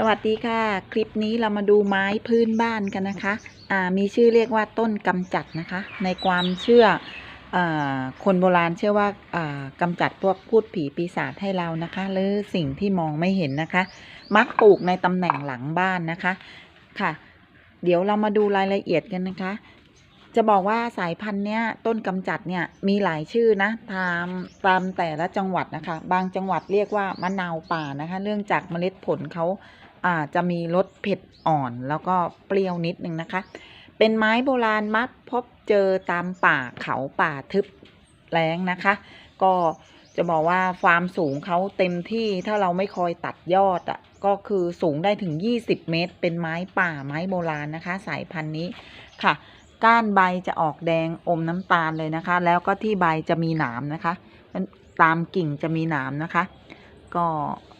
สวัสดีค่ะ คลิปนี้เรามาดูไม้พื้นบ้านกันนะคะอ่ามีชื่อเรียกว่าต้นกำจัดนะคะ ในความเชื่ออคนโบราณเชื่อว่าอ่ากำจัดพวกพูดผีปีศาจให้เรานะคะ หรือสิ่งที่มองไม่เห็นนะคะ มักปลูกในตำแหน่งหลังบ้านนะคะค่ะ เดี๋ยวเรามาดูรายละเอียดกันนะคะ จะบอกว่าสายพันธุ์เนี้ยต้นกำจัดเนี่ยมีหลายชื่อนะตามตามแต่ละจังหวัดนะคะ บางจังหวัดเรียกว่ามะนาวป่านะคะ เนื่องจากเมล็ดผลเขา อ่าจะมีรสเผ็ดอ่อนแล้วก็เปรี้ยวนิดนึงนะคะ เป็นไม้โบราณมักพบเจอตามป่าเขาป่าทึบแล้งนะคะ ก็จะบอกว่าความสูงเขาเต็มที่ถ้าเราไม่คอยตัดยอดอะ่ะก็คือสูงได้ถึง 20 เมตร เป็นไม้ป่าไม้โบราณนะคะ สายพันธุ์นี้ค่ะ ก้านใบจะออกแดงอมน้ำตาลเลยนะคะ แล้วก็ที่ใบจะมีหนามนะคะ ตามกิ่งจะมีหนามนะคะ ก็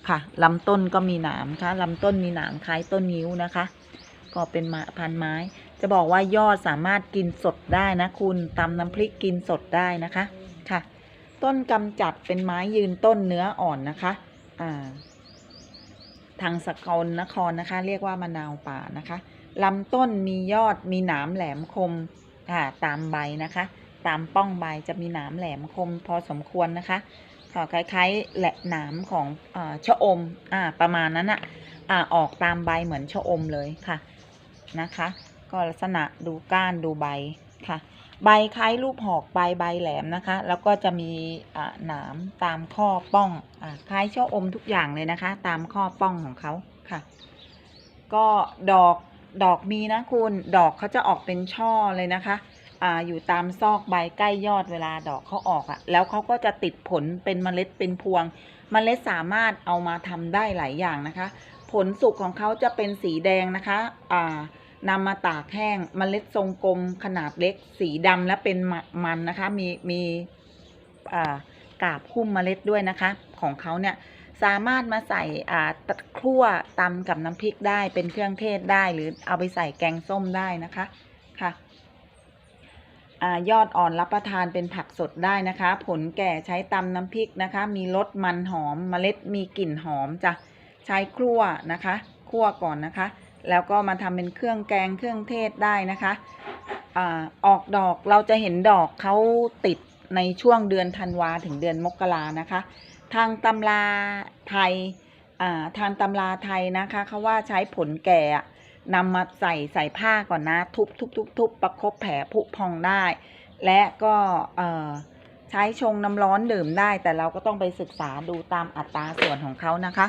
ค่ะลำต้นก็มีหนามค่ะลำต้นมีหนามคล้ายต้นนิ้วนะคะ ก็เป็นพันไม้ จะบอกว่ายอดสามารถกินสดได้นะคุณตำน้ำพริกกินสดได้นะคะค่ะ ต้นกำจัดเป็นไม้ยืนต้นเนื้ออ่อนนะคะอ่าทางสกลนครนะคะ เรียกว่ามะนาวป่านะคะลำต้นมียอดมีหนามแหลมคมค่ะตามใบนะคะ ตามป้องใบจะมีหนามแหลมคมพอสมควรนะคะ ค่ะคล้ายๆแหละหนามของอชะอมอ่าประมาณนั้นอะอ่าออกตามใบเหมือนชะอมเลยค่ะนะคะ ก็ลักษณะดูก้านดูใบค่ะ ใบคล้ายรูปหอกใบใบแหลมนะคะ แล้วก็จะมีอ่าหนามตามข้อป้องอ่าคล้ายช่ออมทุกอย่างเลยนะคะ ตามข้อป้องของเขาค่ะ ก็ดอกดอกมีนะคุณดอกเขาจะออกเป็นช่อเลยนะคะ อ่าอยู่ตามซอกใบใกล้ยอดเวลาดอกเขาออกอะ่ะ แล้วเขาก็จะติดผลเป็นเมล็ดเป็นพวง เมล็ดสามารถเอามาทำได้หลายอย่างนะคะ ผลสุกของเขาจะเป็นสีแดงนะคะอ่านำมาตากแห้งเมล็ดทรงกลมขนาดเล็ก สีดำและเป็นมันนะคะ มีมีอ่ากาบคุ้มเมล็ดด้วยนะคะ ของเขาเนี่ยสามารถมาใส่อ่าตะคั่วตำกับน้ำพริกได้เป็นเครื่องเทศได้ หรือเอาไปใส่แกงส้มได้นะคะ ยอดอ่อนรับประทานเป็นผักสดได้นะคะ ผลแก่ใช้ตำน้ำพริกนะคะ มีรสมันหอมเมล็ดมีกลิ่นหอมจะใช้คั่วนะคะคั่วก่อนนะคะ แล้วก็มาทำเป็นเครื่องแกงเครื่องเทศได้นะคะอออกดอกเราจะเห็นดอกเขาติดในช่วงเดือนธันวาถึงเดือนมกรานะคะ ทางตำราไทยทางตำราไทยนะคะเขาว่าใช้ผลแก่อะ นำมาใส่ใส่ผ้าก่อนนะ ทุบทุบทุบทุบประคบแผลผุพองได้ และก็ใช้ชงน้ำร้อนดื่มได้ แต่เราก็ต้องไปศึกษาดูตามอัตราส่วนของเขานะคะ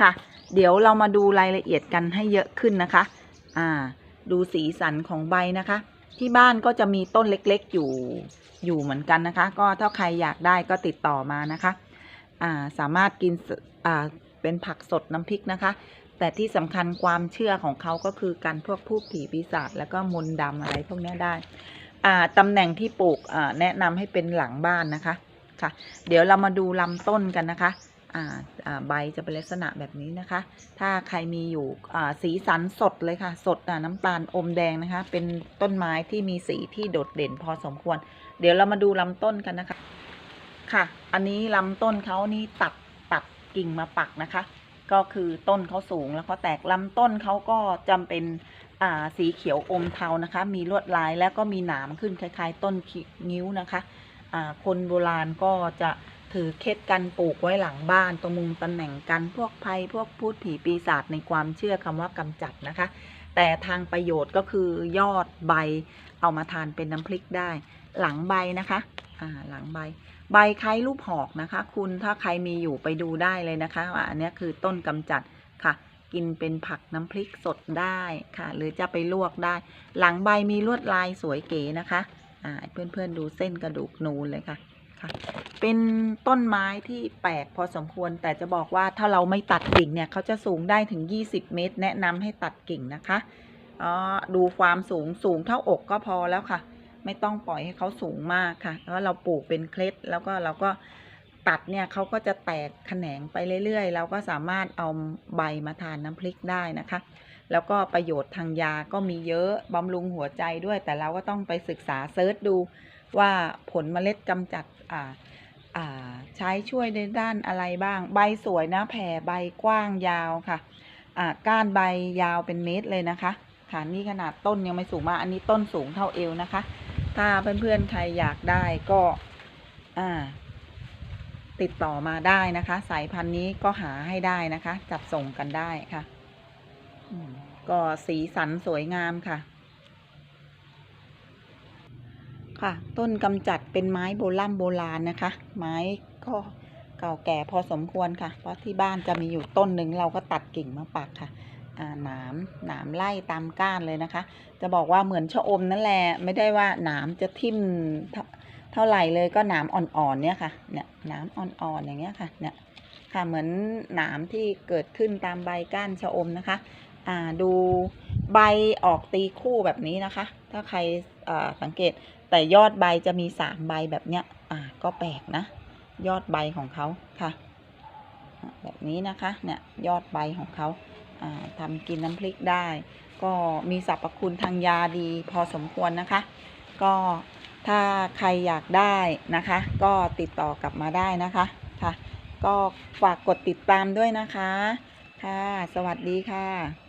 ค่ะ เดี๋ยวเรามาดูรายละเอียดกันให้เยอะขึ้นนะคะ อ่า ดูสีสันของใบนะคะ ที่บ้านก็จะมีต้นเล็กๆอยู่อยู่เหมือนกันนะคะ ก็ถ้าใครอยากได้ก็ติดต่อมานะคะ อ่า สามารถกิน อ่า เป็นผักสดน้ำพริกนะคะ แต่ที่สำคัญความเชื่อของเขาก็คือการพวกผู้ผีปีศาจแล้วก็มนต์ดำอะไรพวกนี้ได้อ่าตำแหน่งที่ปลูกแนะนำให้เป็นหลังบ้านนะคะค่ะ เดี๋ยวเรามาดูลำต้นกันนะคะใบจะเป็นลักษณะแบบนี้นะคะ ถ้าใครมีอยู่สีสันสดเลยค่ะ สดน้ำตาลอมแดงนะคะ เป็นต้นไม้ที่มีสีที่โดดเด่นพอสมควร เดี๋ยวเรามาดูลำต้นกันนะคะ ค่ะ อันนี้ลำต้นเขานี่ตัดตัดกิ่งมาปักนะคะ ก็คือต้นเขาสูงแล้วเขาแตกลำต้นเขาก็จำเป็นสีเขียวอมเทานะคะ มีลวดลายแล้วก็มีหนามขึ้นคล้าย ๆ ต้นงิ้วนะคะคนโบราณก็จะถือเคล็ดกันปลูกไว้หลังบ้านตรงมุมตำแหน่งกันพวกภัยพวกพูดผีปีศาจในความเชื่อคำว่ากำจัดนะคะ แต่ทางประโยชน์ก็คือยอดใบเอามาทานเป็นน้ำพริกได้หลังใบนะคะ อ่าหลังใบ ใบคล้ายรูปหอกนะคะ คุณถ้าใครมีอยู่ไปดูได้เลยนะคะว่าอันนี้คือต้นกำจัดค่ะ กินเป็นผักน้ำพริกสดได้ค่ะ หรือจะไปลวกได้ หลังใบมีลวดลายสวยเก๋นะคะอ่าเพื่อนๆดูเส้นกระดูกนูนเลยค่ะค่ะ เป็นต้นไม้ที่แปลกพอสมควรแต่จะบอกว่าถ้าเราไม่ตัดกิ่งเนี่ยเขาจะสูงได้ถึง 20 เมตร แนะนำให้ตัดกิ่งนะคะอ๋อดูความสูงสูงเท่าอกก็พอแล้วค่ะ ไม่ต้องปล่อยให้เขาสูงมากค่ะเพราะเราปลูกเป็นเคล็ดแล้วก็เราก็ตัดเนี่ยเขาก็จะแตกแขนงไปเรื่อยๆ เราก็สามารถเอาใบมาทานน้ำพริกได้นะคะ แล้วก็ประโยชน์ทางยาก็มีเยอะบำรุงหัวใจด้วย แต่เราก็ต้องไปศึกษาเซิร์ชดูว่าผลเมล็ดกำจัดอ่าอ่าใช้ช่วยในด้านอะไรบ้าง ใบสวยนะแผ่ใบกว้างยาวค่ะอ่าก้านใบยาวเป็นเมตรเลยนะคะค่ะนี่ขนาดต้นยังไม่สูงมาก อันนี้ต้นสูงเท่าเอวนะคะ ถ้าเพื่อนๆใครอยากได้ก็อ่า ติดต่อมาได้นะคะ สายพันธุ์นี้ก็หาให้ได้นะคะ จัดส่งกันได้ค่ะก็สีสันสวยงามค่ะ ค่ะ ต้นกำจัดเป็นไม้โบราณโบราณนะคะ ไม้ก็เก่าแก่พอสมควรค่ะ เพราะที่บ้านจะมีอยู่ต้นหนึ่งเราก็ตัดกิ่งมาปักค่ะ หนามหนามไล่ตามก้านเลยนะคะ จะบอกว่าเหมือนชะอมนั่นแหละไม่ได้ว่าหนามจะทิ่มเท่าไหร่เลยก็หนามอ่อนๆเนี่ยค่ะเนี่ยหนามอ่อนๆอย่างเงี้ยค่ะเนี่ยค่ะเหมือนหนามที่เกิดขึ้นตามใบก้านชะอมนะคะอ่าดูใบออกตีคู่แบบนี้นะคะ ถ้าใครสังเกตแต่ยอดใบจะมีสามใบแบบเนี้ยอ่าก็แปลกนะ ยอดใบของเขาค่ะ แบบนี้นะคะเนี่ยยอดใบของเขา ทำกินน้ำพริกได้ ก็มีสรรพคุณทางยาดีพอสมควรนะคะ ก็ถ้าใครอยากได้นะคะ ก็ติดต่อกลับมาได้นะคะค่ะ ก็ฝากกดติดตามด้วยนะคะ ค่ะ สวัสดีค่ะ